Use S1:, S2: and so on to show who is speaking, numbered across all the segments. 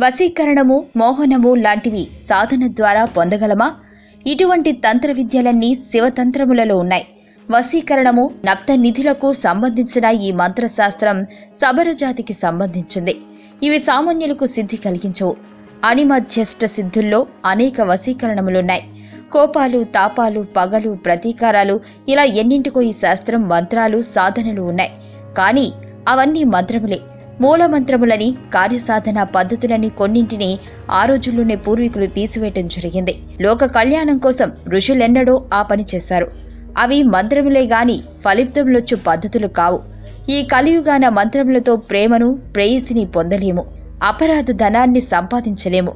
S1: వశీకరణము మోహనము లాంటివి సాధన ద్వారా పొందగలమా? ఇటువంటి తంత్ర విద్యలన్నీ శివతంత్రములలో ఉన్నాయి. వశీకరణము నప్త నిధులకు సంబంధించిన ఈ మంత్రశాస్త్రం సబరజాతికి సంబంధించింది. ఇవి సామాన్యులకు సిద్ధి కలిగించవు. అణిమధ్యష్ట సిద్ధుల్లో అనేక వశీకరణములున్నాయి. కోపాలు తాపాలు పగలు ప్రతీకారాలు ఇలా ఎన్నింటికో ఈ శాస్త్రం మంత్రాలు సాధనలు ఉన్నాయి. కానీ అవన్నీ మంత్రములే. మూల మంత్రములని కార్యసాధన పద్ధతులని కొన్నింటిని ఆ రోజుల్లోనే పూర్వీకులు తీసివేయటం జరిగింది. లోక కళ్యాణం కోసం ఋషులెన్నడో ఆ పని చేశారు. అవి మంత్రములే గాని ఫలితంలొచ్చు పద్ధతులు కావు. ఈ కలియుగాన మంత్రములతో ప్రేమను ప్రేయసిని పొందలేము. అపరాధ ధనాన్ని సంపాదించలేము.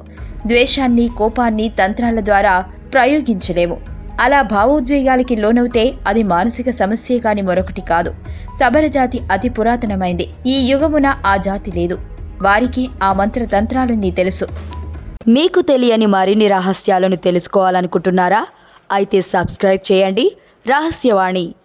S1: ద్వేషాన్ని కోపాన్ని తంత్రాల ద్వారా ప్రయోగించలేము. అలా భావోద్వేగాలకి లోనవుతే అది మానసిక సమస్యే కాని మరొకటి కాదు. సబర జాతి అతి పురాతనమైంది. ఈ యుగమున ఆ జాతి లేదు. వారికి ఆ మంత్ర తంత్రాలన్నీ తెలుసు.
S2: మీకు తెలియని మరిన్ని రహస్యాలను తెలుసుకోవాలనుకుంటున్నారా? అయితే సబ్స్క్రైబ్ చేయండి. రహస్యవాణి.